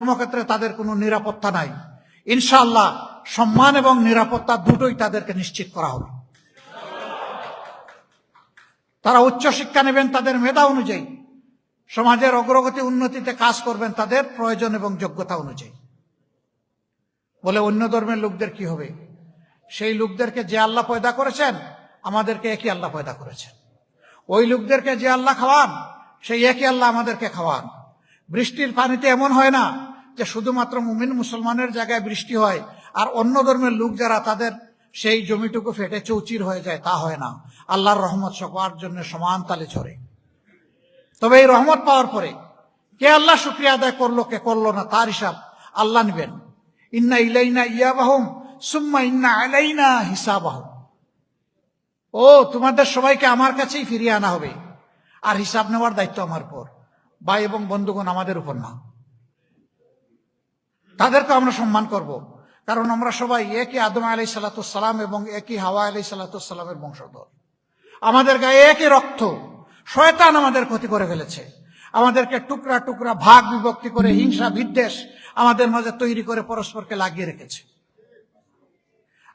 কর্মক্ষেত্রে তাদের কোনো নিরাপত্তা নাই। ইনশাআল্লাহ সম্মান এবং নিরাপত্তা দুটোই তাদেরকে নিশ্চিত করা হবে। তারা উচ্চ শিক্ষা নেবেন, তাদের মেধা অনুযায়ী। সমাজের অগ্রগতি উন্নতিতে কাজ করবেন, তাদের প্রয়োজন এবং যোগ্যতা অনুযায়ী। বলে অন্য ধর্মের লোকদের কি হবে? সেই লোকদেরকে যে আল্লাহ পয়দা করেছেন, আমাদেরকে একই আল্লাহ পয়দা করেছেন। ওই লোকদেরকে যে আল্লাহ খাওয়ান, সেই একই আল্লাহ আমাদেরকে খাওয়ান। বৃষ্টির পানিতে এমন হয় না যে শুধুমাত্র মুমিন মুসলমানের জায়গায় বৃষ্টি হয় আর অন্য ধর্মের লোক যারা তাদের সেই জমিটুকু ফেটে চৌচির হয়ে যায়, তা হয় না। আল্লাহর রহমত সবার জন্য সমান তালে ছড়ে তবে এই রহমত পাওয়ার পরে কে আল্লাহ শুক্রিয়া আদায় করল, কে করল না, তার হিসাব আল্লাহ নিবেন। ইন্না ইলাইনা ইয়াবাহুম, সুম্মা ইন্না আলাইনা হিসাবাহুম। ও, তোমাদের সবাইকে আমার কাছেই ফিরিয়ে আনা হবে। আর হিসাব নেওয়ার দায়িত্ব আমার উপর। ভাই এবং বন্ধুগণ, আমাদের উপর না। তাদেরকে আমরা সম্মান করব। কারণ আমরা সবাই একই আদম আলাই সালাতাম এবং একই হাওয়া আলাই সালাতামের বংশধর। আমাদের গায়ে একই রক্ত শয়তান আমাদের ক্ষতি করে ফেলেছে। আমাদেরকে টুকরা টুকরা ভাগ বিভক্তি করে হিংসা বিদ্বেষ আমাদের মাঝে তৈরি করে পরস্পরকে লাগিয়ে রেখেছে।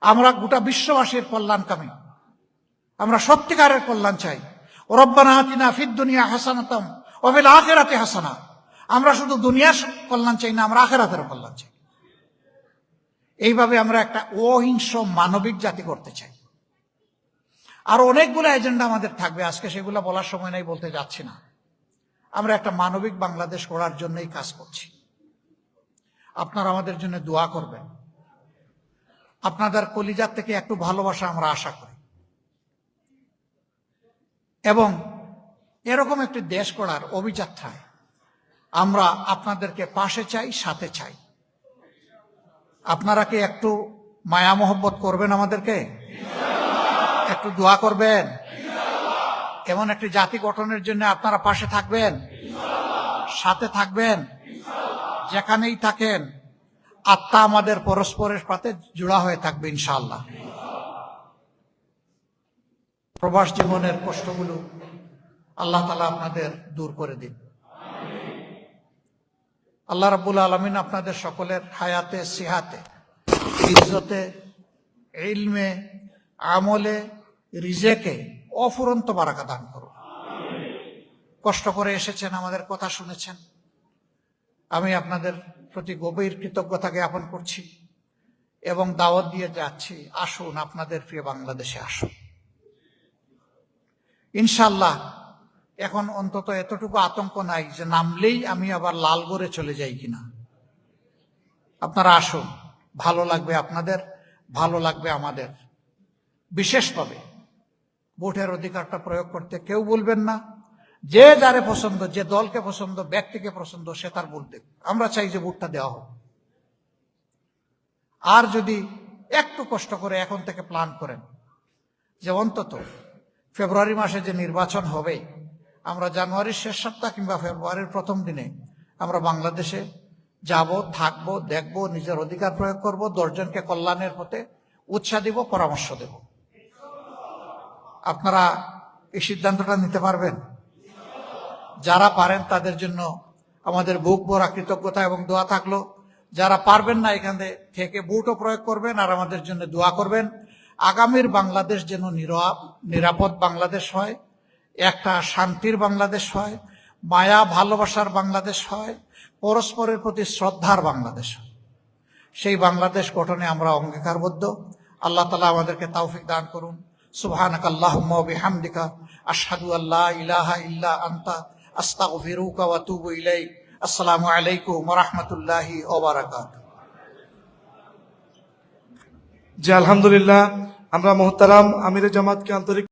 আমরা গোটা বিশ্ববাসীর কল্যাণকামী আমরা সত্যিকারের কল্যাণ চাই। রব্বানা হাতিনা ফিদ দুনিয়া হাসানাতম ওবেল আখেরাতে হাসানা। আমরা শুধু দুনিয়ার কল্যাণ চাই না, আমরা আখেরাতের কল্যাণ চাই। এইভাবে আমরা একটা অহিংস মানবিক জাতি করতে চাই। আর অনেকগুলো এজেন্ডা আমাদের থাকবে, আজকে সেগুলো বলার সময় নাই, বলতে যাচ্ছি না। আমরা একটা মানবিক বাংলাদেশ করার জন্যই কাজ করছি। আপনারা আমাদের জন্য দোয়া করবেন। আপনাদের কলিজার থেকে একটু ভালোবাসা আমরা আশা করি। এবং এরকম একটি দেশ করার অভিযাত্রায় আমরা আপনাদেরকে পাশে চাই, সাথে চাই। আপনারা কি একটু মায়া মোহব্বত করবেন আমাদেরকে? একটু দোয়া করবেন? এমন একটি জাতি গঠনের জন্য আপনারা পাশে থাকবেন? সাথে থাকবেন? যেখানেই থাকেন, আত্মা আমাদের পরস্পরের সাথে জোড়া হয়ে থাকবে ইনশাল্লাহ প্রবাস জীবনের কষ্টগুলো আল্লাহ তালা আপনাদের দূর করে দিন। আল্লাহ রাবুল আলমিন আপনাদের সকলের হায়াতে, সিহাতে, ইজ্জতে, ইলমে, আমলে, রিজেকে অফুরন্ত বারাকা দান করুন। কষ্ট করে এসেছেন, আমাদের কথা শুনেছেন। আমি আপনাদের প্রতি গভীর কৃতজ্ঞতা জ্ঞাপন করছি এবং দাওয়াত দিয়ে যাচ্ছি। আসুন, আপনাদের প্রিয় বাংলাদেশে আসুন। ইনশাল্লাহ এখন অন্তত এতটুকু আতঙ্ক নাই যে নামলেই আমি আবার লাল গড়ে চলে যাই কিনা। আপনারা আসুন, ভালো লাগবে আপনাদের, ভালো লাগবে আমাদের। বিশেষভাবে ভোটের অধিকারটা প্রয়োগ করতে কেউ বলবেন না। যে যারে পছন্দ, যে দলকে পছন্দ, ব্যক্তিকে পছন্দ, সে তার ভোট দেবে। আমরা চাই যে ভোটটা দেওয়া হোক। আর যদি একটু কষ্ট করে এখন থেকে প্ল্যান করেন যে অন্তত ফেব্রুয়ারি মাসে যে নির্বাচন হবে আমরা জানুয়ারির শেষ সপ্তাহ কিংবা ফেব্রুয়ারির প্রথম দিনে আমরা বাংলাদেশে যাব, থাকব, দেখব, নিজের অধিকার প্রয়োগ করব, দশজনকে কল্যাণের পথে উৎসাহ দিব, পরামর্শ দেব। আপনারা এই সিদ্ধান্তটা নিতে পারবেন? যারা পারেন তাদের জন্য আমাদের বুক ভরা কৃতজ্ঞতা এবং দোয়া থাকল। যারা পারবেন না এখান থেকে বুটও প্রয়োগ করবেন আর আমাদের জন্য দোয়া করবেন। আগামীর বাংলাদেশ যেন নিরাপদ বাংলাদেশ হয়। একটা শান্তির বাংলাদেশ হয়, মায়া, ভালোবাসার বাংলাদেশ হয়, পরস্পরের প্রতি শ্রদ্ধার বাংলাদেশ হয়। সেই বাংলাদেশ গঠনে আমরা অঙ্গীকারবদ্ধ। আল্লাহ তালা আমাদেরকে তৌফিক দান করুন। সুবহানাক আল্লাহুম্মা বিহামদিকা। আশহাদু আল্লা ইলাহা ইল্লা আনতা। ইলাইক। আসসালামু আলাইকুম রাহমাতুল্লাহি বারাকাতুহু। জি, আলহামদুলিল্লাহ। আমরা মোহতারাম আমির জামাতকে আন্তরিক